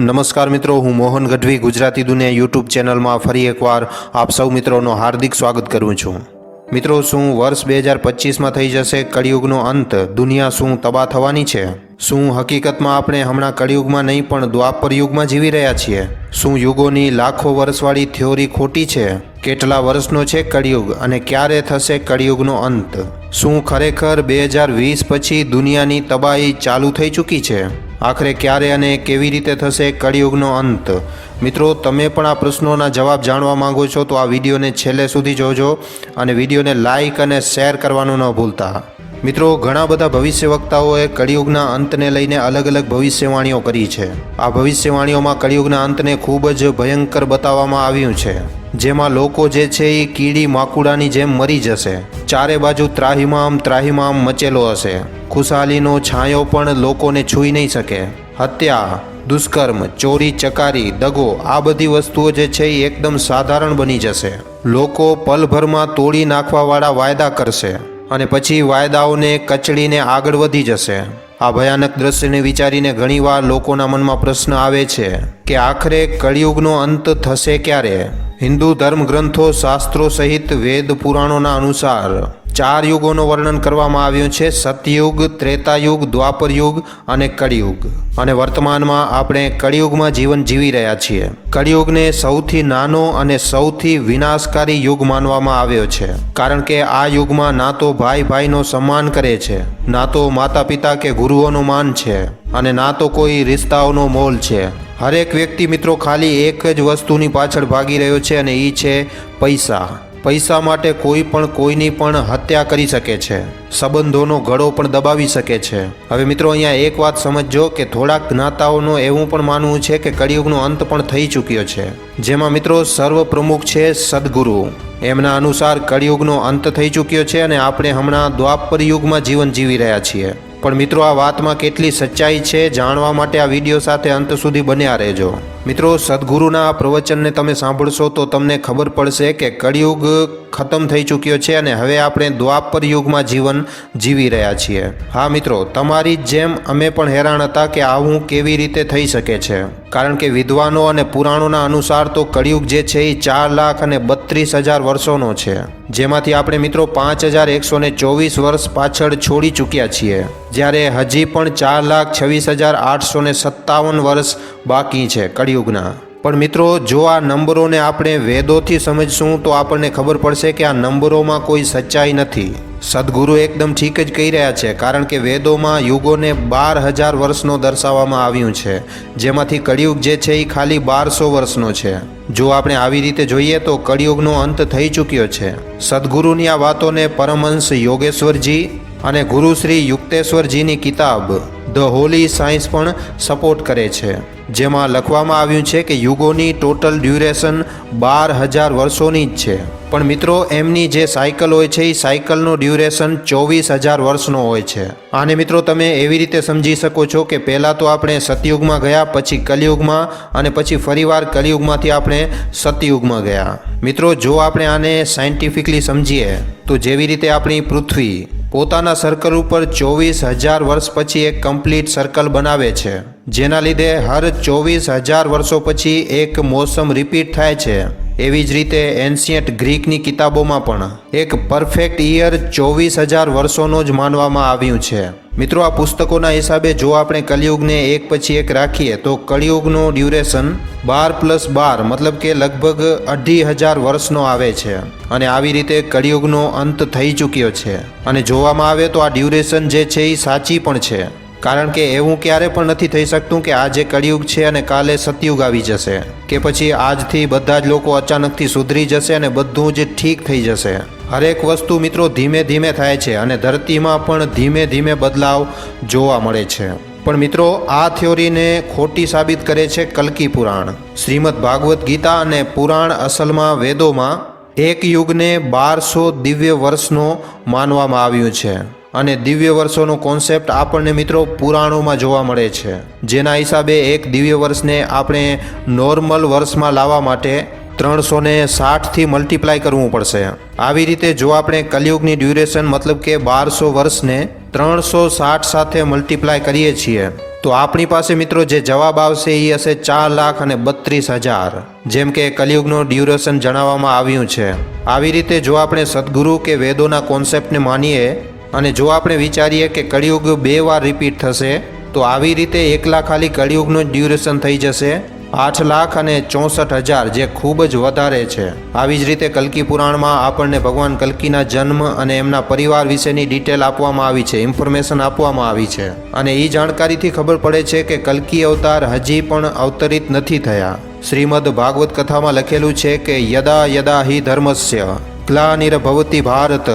નમસ્કાર મિત્રો, હું મોહન ગઢવી, ગુજરાતી દુનિયા યુટ્યુબ ચેનલમાં ફરી એકવાર આપ સૌ મિત્રોનો હાર્દિક સ્વાગત કરું છું. મિત્રો, શું વર્ષ બે હજાર પચીસમાં થઈ જશે? કળિયુગનો અંત, દુનિયા શું તબાહ થવાની છે? શું હકીકતમાં આપણે હમણાં કળિયુગમાં નહીં, પણ દ્વાપર યુગમાં જીવી રહ્યા છીએ? શું યુગોની લાખો વર્ષવાળી થિયોરી ખોટી છે? કેટલા વર્ષનો છે કળિયુગ અને ક્યારે થશે કળિયુગનો અંત? શું ખરેખર બે હજાર વીસ પછી દુનિયાની તબાહી ચાલુ થઈ ચૂકી છે? આખરે ક્યારે અને કેવી રીતે થશે કળિયુગનો અંત? મિત્રો, તમે પણ આ પ્રશ્નોના જવાબ જાણવા માંગો છો તો આ વિડીયોને છેલ્લે સુધી જોજો અને વિડીયોને લાઇક અને શેર કરવાનું ન ભૂલતા. મિત્રો, ઘણા બધા ભવિષ્યવક્તાઓએ કળિયુગના અંતને લઈને અલગ અલગ ભવિષ્યવાણીઓ કરી છે. આ ભવિષ્યવાણીઓમાં કળિયુગના અંતને ખૂબ જ ભયંકર બતાવવામાં આવ્યું છે. જેમાં લોકો જે છે એ કીડી માકુડાની જેમ મરી જશે. ચારે બાજુ ત્રાહિમામ ત્રાહિમામ મચેલો હશે. ખુશાલીનો છાંયો પણ લોકોને છૂઈ નહીં શકે. હત્યા, દુષ્કર્મ, ચોરી, ચકારી, દગો આ બધી વસ્તુઓ જે છે એ એકદમ સાધારણ બની જશે. લોકો પલભરમાં તોડી નાખવાવાળા વાયદા કરશે. અને પછી વાયદાઓને કચડીને આગળ વધી જશે. આ ભયાનક દ્રશ્યને વિચારીને ઘણીવાર લોકોના મનમાં પ્રશ્ન આવે છે કે આખરે કળિયુગનો અંત થશે ક્યારે? હિન્દુ ધર્મગ્રંથો, શાસ્ત્રો સહિત વેદ પુરાણોના અનુસાર ચાર યુગોનું વર્ણન કરવામાં આવ્યું છે. સતયુગ, ત્રેતાયુગ દ્વાપર યુગ અને કળિયુગ. અને વર્તમાનમાં આપણે કળિયુગમાં જીવન જીવી રહ્યા છીએ. કળિયુગને સૌથી નાનો અને સૌથી વિનાશકારી યુગ માનવામાં આવ્યો છે. કારણ કે આ યુગમાં ના તો ભાઈ ભાઈનો સન્માન કરે છે, ના તો માતા પિતા કે ગુરુઓનું માન છે, અને ના તો કોઈ રિશ્તાઓનો મોલ છે. હરેક વ્યક્તિ મિત્રો ખાલી એક જ વસ્તુની પાછળ ભાગી રહ્યો છે અને એ છે પૈસા. પૈસા માટે કોઈ પણ કોઈની પણ હત્યા કરી શકે છે. સંબંધોનો ગળો પણ દબાવી શકે છે. હવે મિત્રો અહીંયા એક વાત સમજજો કે થોડાક જ્ઞાતાઓનું એવું પણ માનવું છે કે કળિયુગનો અંત પણ થઈ ચૂક્યો છે. જેમાં મિત્રો સર્વ પ્રમુખ છે સદગુરુ. એમના અનુસાર કળિયુગનો અંત થઈ ચૂક્યો છે અને આપણે હમણાં દ્વાપર યુગમાં જીવન જીવી રહ્યા છીએ. પણ મિત્રો આ વાતમાં કેટલી સચ્ચાઈ છે જાણવા માટે આ વીડિયો સાથે અંત સુધી બન્યા રહેજો. મિત્રો સદગુરુના પ્રવચનને તમે સાંભળશો તો તમને ખબર પડશે કે કળિયુગ ખતમ થઈ ચૂક્યો છે અને હવે આપણે દ્વાપર યુગમાં જીવન જીવી રહ્યા છીએ. હા મિત્રો, તમારી જેમ અમે પણ હેરાન હતા કે આવું કેવી રીતે થઈ શકે છે. કારણ કે વિદ્વાનો અને પુરાણોના અનુસાર તો કળિયુગ જે છે એ ચાર લાખ અને બત્રીસ હજાર વર્ષોનો છે. જેમાંથી આપણે મિત્રો પાંચ હજાર એકસો ને ચોવીસ વર્ષ પાછળ છોડી ચૂક્યા છીએ. જ્યારે હજી પણ ચાર લાખ છવ્વીસ હજાર આઠસો ને સત્તાવન વર્ષ બાકી છે કળિયુગના. પણ મિત્રો, જો આ નંબરોને આપણે વેદોથી સમજશું, તો આપણને ખબર પડશે કે આ નંબરોમાં કોઈ સચ્ચાઈ નથી. સદગુરુ એકદમ ઠીક જ કહી રહ્યા છે, કારણ કે વેદોમાં યુગોને બાર હજાર વર્ષનો દર્શાવવામાં આવ્યું છે. જેમાંથી કળિયુગ જે છે એ ખાલી બારસો વર્ષનો છે. જો આપણે આવી રીતે જોઈએ, તો કળિયુગનો અંત થઈ ચૂક્યો છે. સદગુરુની આ વાતોને પરમહંસ યોગેશ્વરજી અને ગુરુશ્રી યુક્તેશ્વરજીની કિતાબ ધ હોલી સાયન્સ પણ સપોર્ટ કરે છે. જેમાં લખવામાં આવ્યું છે કે યુગોની ટોટલ ડ્યુરેશન બાર હજાર વર્ષોની જ છે. પણ મિત્રો, એમની જે સાયકલ હોય છે એ સાયકલનો ડ્યુરેશન ચોવીસ હજાર વર્ષનો હોય છે. આને મિત્રો, તમે એવી રીતે સમજી શકો છો કે પહેલાં તો આપણે સતયુગમાં ગયા, પછી કલિયુગમાં, અને પછી ફરીવાર કલિયુગમાંથી આપણે સતયુગમાં ગયા. મિત્રો, જો આપણે આને સાયન્ટિફિકલી સમજીએ, તો જેવી રીતે આપણી પૃથ્વી પોતાના સર્કલ ઉપર ચોવીસ હજાર વર્ષ પછી એક કમ્પ્લીટ સર્કલ બનાવે છે, જેના લીધે હર ચોવીસ હજાર વર્ષો પછી એક મોસમ રિપીટ થાય છે. એવી જ રીતે એન્શિયન્ટ ગ્રીકની કિતાબોમાં પણ એક પરફેક્ટ ઇયર ચોવીસ હજાર વર્ષોનો જ માનવામાં આવ્યું છે. મિત્રો, આ પુસ્તકોના હિસાબે જો આપણે કલિયુગને એક પછી એક રાખીએ, તો કળિયુગનું ડ્યુરેશન બાર પ્લસ બાર, મતલબ કે લગભગ અઢી હજાર વર્ષનો આવે છે. અને આવી રીતે કળિયુગનો અંત થઈ ચૂક્યો છે. અને જોવામાં આવે તો આ ડ્યુરેશન જે છે એ સાચી પણ છે. કારણ કે એવું ક્યારે પણ નથી થઈ શકતું કે આજે કળિયુગ છે અને કાલે સતયુગ આવી જશે, કે પછી આજથી બધા જ લોકો અચાનકથી સુધરી જશે અને બધું જ ઠીક થઈ જશે. હરેક વસ્તુ મિત્રો ધીમે ધીમે થાય છે અને ધરતીમાં પણ ધીમે ધીમે બદલાવ જોવા મળે છે. પણ મિત્રો, આ થિયોરીને ખોટી સાબિત કરે છે કલ્કી પુરાણ. શ્રીમદ ભાગવત ગીતા અને પુરાણ અસલમાં વેદોમાં એક યુગને બારસો દિવ્ય વર્ષનો માનવામાં આવ્યું છે. અને દિવ્ય વર્ષોનો કોન્સેપ્ટ આપણને મિત્રો પુરાણોમાં જોવા મળે છે. જેના હિસાબે એક દિવ્ય વર્ષને આપણે નોર્મલ વર્ષમાં લાવવા માટે ત્રણસો ને સાઠથી મલ્ટીપ્લાય કરવું પડશે. આવી રીતે જો આપણે કલિયુગની ડ્યુરેશન મતલબ કે બારસો વર્ષને ત્રણસો સાઠ સાથે મલ્ટીપ્લાય કરીએ છીએ, તો આપણી પાસે મિત્રો જે જવાબ આવશે એ હશે ચાર લાખ અને બત્રીસ હજાર. જેમ કે કલિયુગનો ડ્યુરેશન જણાવવામાં આવ્યું છે. આવી રીતે જો આપણે સદગુરુ કે વેદોના કોન્સેપ્ટને માનીએ અને જો આપણે વિચારીએ કે કળિયુગ બે વાર રિપીટ થશે, તો આવી રીતે એકલા ખાલી કળિયુગનું ડ્યુરેશન થઈ જશે. આઠ લાખ અને ચોસઠ હજાર જે ખૂબ જ વધારે છે. આવી જ રીતે કલ્કી પુરાણમાં આપણને ભગવાન કલ્કીના જન્મ અને એમના પરિવાર વિશેની ડિટેલ આપવામાં આવી છે ઇન્ફોર્મેશન આપવામાં આવી છે. અને એ જાણકારીથી ખબર પડે છે કે કલ્કી અવતાર હજી પણ અવતરિત નથી થયા. શ્રીમદ ભાગવત કથામાં લખેલું છે કે યદા યદા હિ ધર્મસ્ય ગ્લાનિર્ભવતી ભારત.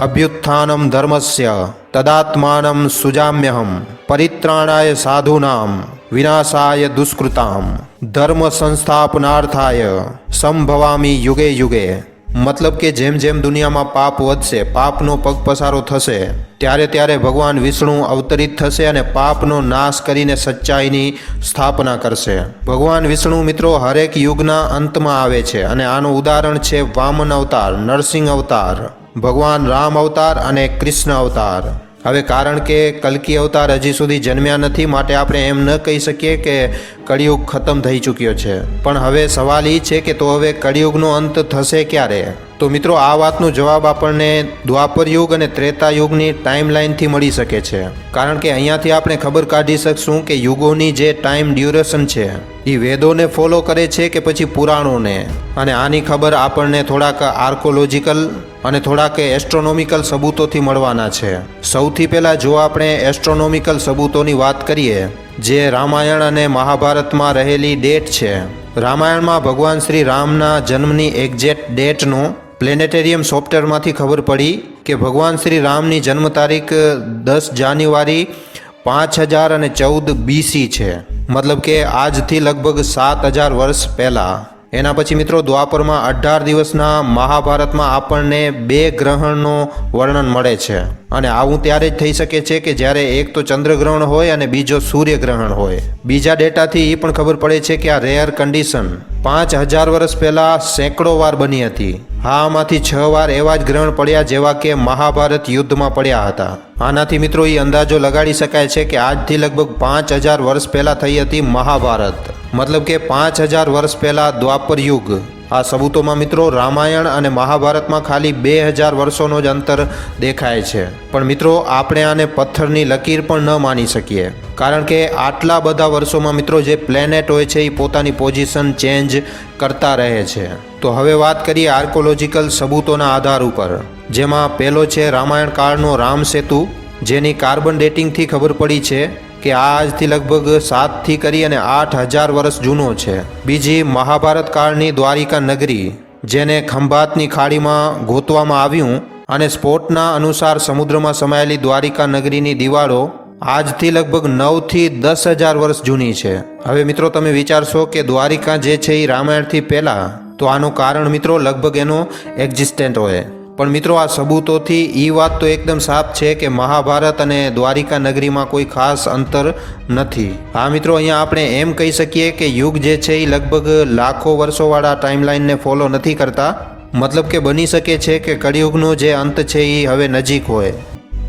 અભ્યુત્થાનમ ધર્મસ્ય તદાત્માનમ સુજામ્યહમ પરિત્રાણાય સાધુનામ વિનાશાય દુષ્કૃતામ ધર્મ સંસ્થાપનાર્થાય સંભવામી યુગે યુગે મતલબ કે જેમ જેમ દુનિયામાં પાપ વધશે પાપનો પગપસારો થશે, ત્યારે ત્યારે ભગવાન વિષ્ણુ અવતરિત થશે અને પાપનો નાશ કરીને સચ્ચાઈની સ્થાપના કરશે. ભગવાન વિષ્ણુ મિત્રો, હરેક યુગના અંતમાં આવે છે અને આનું ઉદાહરણ છે વામન અવતાર, નરસિંહ અવતાર. ભગવાન રામ અવતાર અને કૃષ્ણ અવતાર. હવે કારણ કે કલ્કી અવતાર હજી સુધી જન્મ્યા નથી, માટે આપણે એમ ન કહી શકીએ કે કળિયુગ ખતમ થઈ ચૂક્યો છે. પણ હવે સવાલ એ છે કે તો હવે કળિયુગનો અંત થશે ક્યારે? તો મિત્રો, આ વાતનો જવાબ આપણને દ્વાપર યુગ અને ત્રેતા યુગની ટાઈમલાઈનથી મળી શકે છે. કારણ કે અહીંયાથી આપણે ખબર કાઢી શકશું કે યુગોની જે ટાઈમ ડ્યુરેશન છે એ વેદોને ફોલો કરે છે કે પછી પુરાણોને? અને આની ખબર આપણને થોડાક આર્કોલોજીકલ અને થોડાક એસ્ટ્રોનોમિકલ સબૂતોથી મળવાના છે. સૌથી પહેલાં જો આપણે એસ્ટ્રોનોમિકલ સબૂતોની વાત કરીએ, જે રામાયણ અને મહાભારતમાં રહેલી ડેટ છે. રામાયણમાં ભગવાન શ્રી રામના જન્મની એક્ઝેક્ટ ડેટનું પ્લેનેટેરિયમ સોફ્ટવેરમાંથી ખબર પડી કે ભગવાન શ્રી રામની જન્મ તારીખ દસ જાન્યુઆરી પાંચ હજાર અને ચૌદ બીસી છે. મતલબ કે આજથી લગભગ સાત હજાર વર્ષ પહેલાં. એના પછી મિત્રો દ્વાપરમાં અઢાર દિવસના મહાભારતમાં આપણને બે ગ્રહણનો વર્ણન મળે છે. અને આવું ત્યારે જ થઈ શકે છે કે જ્યારે એક તો ચંદ્રગ્રહણ હોય અને બીજો સૂર્યગ્રહણ હોય. બીજા ડેટાથી એ પણ ખબર પડે છે કે આ રેયર કન્ડિશન પાંચ હજાર વર્ષ પહેલાં સેંકડો વાર બની હતી. હા, આમાંથી છ વાર એવા જ ગ્રહણ પડ્યા જેવા કે મહાભારત યુદ્ધમાં પડ્યા હતા. આનાથી મિત્રો એ અંદાજો લગાડી શકાય છે કે આજથી લગભગ પાંચ હજાર વર્ષ પહેલાં થઈ હતી મહાભારત. મતલબ કે પાંચ હજાર વર્ષ પહેલાં દ્વાપર યુગ. આ સબૂતોમાં મિત્રો રામાયણ અને મહાભારતમાં ખાલી બે હજાર વર્ષોનો જ અંતર દેખાય છે. પણ મિત્રો, આપણે આને પથ્થરની લકીર પણ ન માની શકીએ. કારણ કે આટલા બધા વર્ષોમાં મિત્રો જે પ્લેનેટ હોય છે એ પોતાની પોઝિશન ચેન્જ કરતા રહે છે. તો હવે વાત કરીએ આર્કોલોજીકલ સબૂતોના આધાર ઉપર. જેમાં પહેલો છે રામાયણ કાળનો રામ સેતુ, જેની કાર્બન ડેટિંગથી ખબર પડી છે. કે આજથી લગભગ સાતથી કરી અને આઠ હજાર વર્ષ જૂનો છે. બીજી મહાભારત કાળની દ્વારિકા નગરી, જેને ખંભાતની ખાડીમાં ગોતવામાં આવ્યું અને સ્પોટના અનુસાર સમુદ્રમાં સમાયેલી દ્વારિકા નગરીની દિવાળો આજથી લગભગ નવથી દસ હજાર વર્ષ જૂની છે. હવે મિત્રો તમે વિચારશો કે દ્વારિકા જે છે એ રામાયણથી પહેલાં, તો આનું કારણ મિત્રો લગભગ એનો એક્ઝિસ્ટન્ટ હોય. પણ મિત્રો, આ સબૂતોથી એ વાત તો એકદમ સાફ છે કે મહાભારત અને દ્વારિકા નગરીમાં કોઈ ખાસ અંતર નથી. હા મિત્રો, અહીંયા આપણે એમ કહી શકીએ કે યુગ જે છે એ લગભગ લાખો વર્ષોવાળા ટાઈમલાઈનને ફોલો નથી કરતા. મતલબ કે બની શકે છે કે કળિયુગનો જે અંત છે એ હવે નજીક હોય.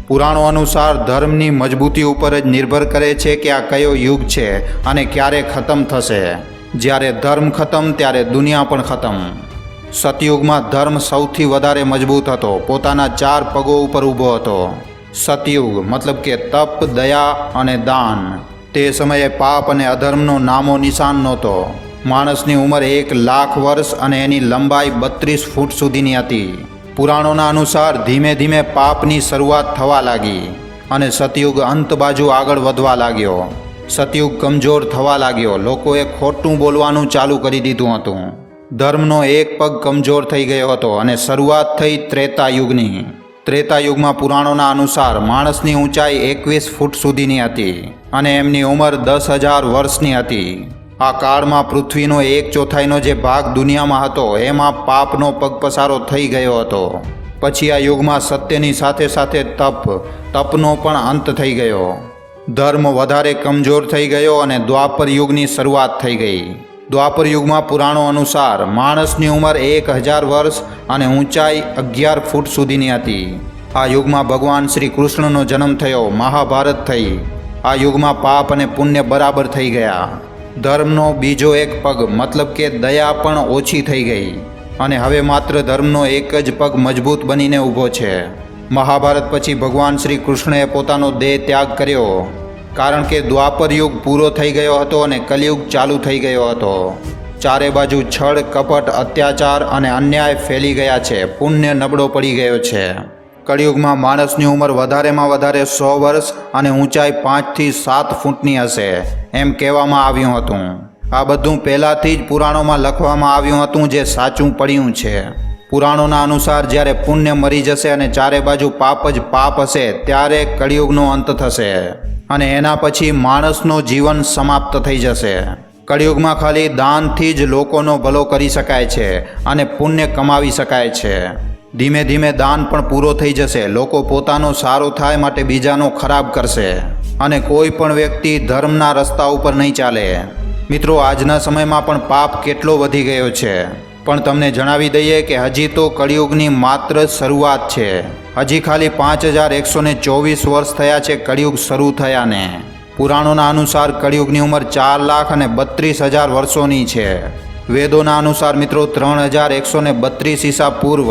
પુરાણો અનુસાર ધર્મની મજબૂતી ઉપર જ નિર્ભર કરે છે કે આ કયો યુગ છે અને ક્યારે ખતમ થશે. જ્યારે ધર્મ ખતમ, ત્યારે દુનિયા પણ ખતમ. સતયુગમાં ધર્મ સૌથી વધારે મજબૂત હતો. પોતાના ચાર પગો ઉપર ઊભો હતો. સતયુગ મતલબ કે તપ, દયા અને દાન. તે સમયે પાપ અને અધર્મનો નામો નિશાન નહોતો. માણસની ઉંમર એક લાખ વર્ષ અને એની લંબાઈ બત્રીસ ફૂટ સુધીની હતી. પુરાણોના અનુસાર ધીમે ધીમે પાપની શરૂઆત થવા લાગી અને સતયુગ અંત બાજુ આગળ વધવા લાગ્યો. સતયુગ કમજોર થવા લાગ્યો. લોકોએ ખોટું બોલવાનું ચાલુ કરી દીધું હતું. ધર્મનો એક પગ કમજોર થઈ ગયો હતો અને શરૂઆત થઈ ત્રેતા યુગની ત્રેતા યુગમાં પુરાણોના અનુસાર માણસની ઊંચાઈ એકવીસ ફૂટ સુધીની હતી અને એમની ઉંમર દસ હજાર વર્ષની હતી. આ કાળમાં પૃથ્વીનો એક ચોથાઈનો જે ભાગ દુનિયામાં હતો, એમાં પાપનો પગપસારો થઈ ગયો હતો. પછી આ યુગમાં સત્યની સાથે સાથે તપ, તપનો પણ અંત થઈ ગયો. ધર્મ વધારે કમજોર થઈ ગયો અને દ્વાપર યુગની શરૂઆત થઈ ગઈ. દ્વાપર યુગમાં પુરાણો અનુસાર માણસની ઉંમર એક હજાર વર્ષ અને ઊંચાઈ અગિયાર ફૂટ સુધીની હતી. આ યુગમાં ભગવાન શ્રી કૃષ્ણનો જન્મ થયો, મહાભારત થઈ. આ યુગમાં પાપ અને પુણ્ય બરાબર થઈ ગયા. ધર્મનો બીજો એક પગ, મતલબ કે દયા પણ ઓછી થઈ ગઈ. અને હવે માત્ર ધર્મનો એક જ પગ મજબૂત બનીને ઊભો છે. મહાભારત પછી ભગવાન શ્રી કૃષ્ણએ પોતાનો દેહ ત્યાગ કર્યો. કારણ કે દ્વાપર યુગ પૂરો થઈ ગયો હતો અને કલયુગ ચાલુ થઈ ગયો હતો. ચારે બાજુ છળ, કપટ, અત્યાચાર અને અન્યાય ફેલી ગયા છે. પુણ્ય નબળો પડી ગયો છે. કળિયુગમાં માણસની ઉંમર વધારેમાં વધારે સો વર્ષ અને ઊંચાઈ પાંચથી સાત ફૂટની હશે, એમ કહેવામાં આવ્યું હતું. આ બધું પહેલાંથી જ પુરાણોમાં લખવામાં આવ્યું હતું જે સાચું પડ્યું છે. પુરાણોના અનુસાર જ્યારે પુણ્ય મરી જશે અને ચારે બાજુ પાપ જ પાપ હશે, ત્યારે કળિયુગનો અંત થશે. અને એના પછી માણસનું જીવન સમાપ્ત થઈ જશે. કળિયુગમાં ખાલી દાનથી જ લોકોનો ભલો કરી શકાય છે અને પુણ્ય કમાવી શકાય છે. ધીમે ધીમે દાન પણ પૂરો થઈ જશે. લોકો પોતાનો સારો થાય માટે બીજાનો ખરાબ કરશે. અને કોઈ પણ વ્યક્તિ ધર્મના રસ્તા ઉપર નહીં ચાલે. મિત્રો, આજના સમયમાં પણ પાપ કેટલો વધી ગયો છે. પણ તમને જણાવી દઈએ કે હજી તો કળિયુગની માત્ર શરૂઆત છે. હજી ખાલી પાંચ હજાર એકસો ને ચોવીસ વર્ષ થયા છે કળિયુગ શરૂ થયાને. પુરાણોના અનુસાર કળિયુગની ઉંમર ચાર લાખ અને બત્રીસ હજાર વર્ષોની છે. વેદોના અનુસાર મિત્રો ત્રણ હજાર એકસો ને બત્રીસ ઈસા પૂર્વ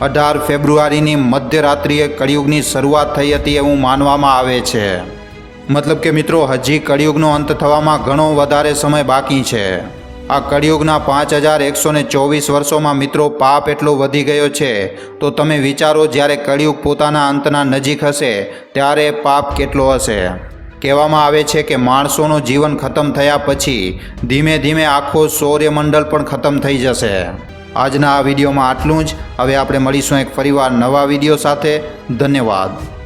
અઢાર ફેબ્રુઆરીની મધ્યરાત્રિએ કળિયુગની શરૂઆત થઈ હતી એવું માનવામાં આવે છે. મતલબ કે મિત્રો, હજી કળિયુગનો અંત થવામાં ઘણો વધારે સમય બાકી છે. આ કળિયુગના પાંચ હજાર એકસો ને ચોવીસ વર્ષોમાં મિત્રો પાપ એટલો વધી ગયો છે. તો તમે વિચારો જ્યારે કળિયુગ પોતાના અંતના નજીક હશે, ત્યારે પાપ કેટલો હશે? કહેવામાં આવે છે કે માણસોનું જીવન ખતમ થયા પછી ધીમે ધીમે આખો સૌર્યમંડળ પણ ખતમ થઈ જશે. આજના આ વિડીયોમાં આટલું જ. હવે આપણે મળીશું એક ફરીવાર નવા વીડિયો સાથે. ધન્યવાદ.